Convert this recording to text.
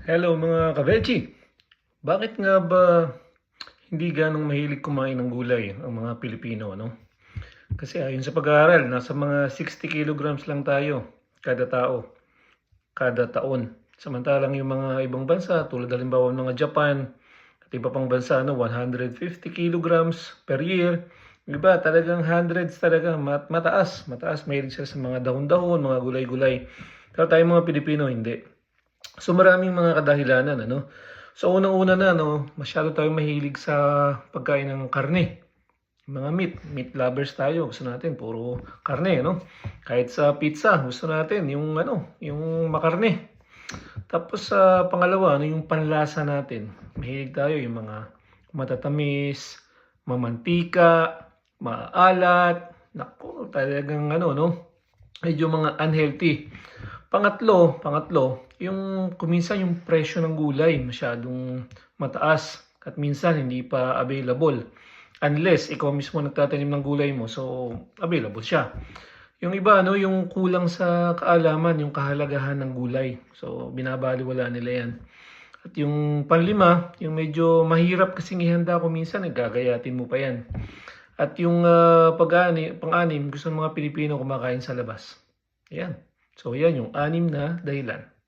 Hello mga kabechi! Bakit nga ba hindi ganong mahilig kumain ng gulay ang mga Pilipino, no? Kasi ayon sa pag-aaral, nasa mga 60 kilograms lang tayo kada tao, kada taon. Samantalang yung mga ibang bansa, tulad halimbawa ng mga Japan, at iba pang bansa, no, 150 kilograms per year. Iba, talagang hundreds talaga, mat mataas, mataas. Mahilig sila sa mga dahon-dahon, mga gulay-gulay. Pero tayo mga Pilipino, hindi. So maraming mga kadahilanan, ano? So unang-una na, no, masyado tayong mahilig sa pagkain ng karne. Mga meat, meat lovers tayo. Gusto natin puro karne, no? Kahit sa pizza, gusto natin yung ano, yung makarne. Tapos sa pangalawa, ano yung panlasa natin? Mahilig tayo yung mga matatamis, mamantika, maalat. Nako, talagang ano, no? Medyo mga unhealthy. Pangatlo, pangatlo, yung kuminsan yung presyo ng gulay masyadong mataas at minsan hindi pa available. Unless ikaw mismo nagtatanim ng gulay mo, so available siya. Yung iba, no, yung kulang sa kaalaman, yung kahalagahan ng gulay. So, binabaliwala nila yan. At yung panlima, yung medyo mahirap kasing ihanda ko minsan, nagagayatin mo pa yan. At yung ah, pag-ani, pang-anim, gusto ng mga Pilipino kumakain sa labas. Ayan. So, yan yung anim na dahilan.